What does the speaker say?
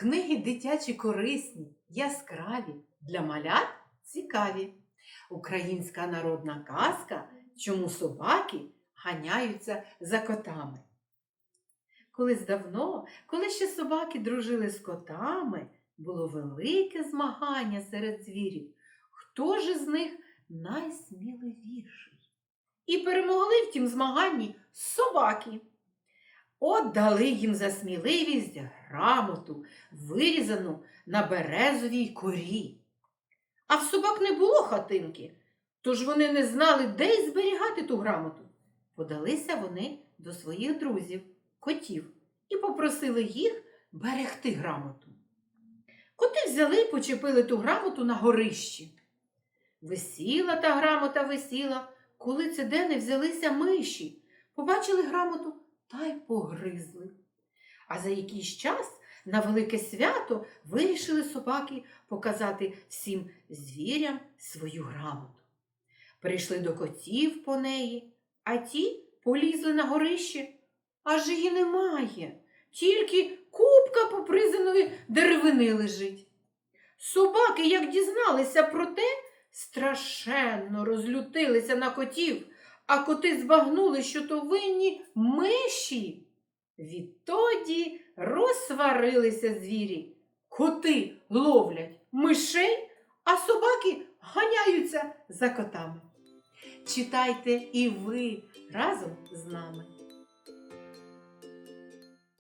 Книги дитячі корисні, яскраві, для малят цікаві. Українська народна казка, чому собаки ганяються за котами. Колись давно, коли ще собаки дружили з котами, було велике змагання серед звірів. Хто ж із них найсміливіший? І перемогли в тім змаганні собаки. От дали їм за сміливість грамоту, вирізану на березовій корі. А в собак не було хатинки, тож вони не знали, де й зберігати ту грамоту. Подалися вони до своїх друзів, котів, і попросили їх берегти грамоту. Коти взяли і почепили ту грамоту на горищі. Висіла та грамота висіла, коли це де не взялися миші, побачили грамоту та й погризли. А за якийсь час на велике свято вирішили собаки показати всім звірям свою грамоту. Прийшли до котів по неї, а ті полізли на горище, аж її немає, тільки купка попризаної деревини лежить. Собаки, як дізналися про те, страшенно розлютилися на котів, а коти збагнули, що то винні миші. Відтоді розсварилися звірі. Коти ловлять мишей, а собаки ганяються за котами. Читайте і ви разом з нами.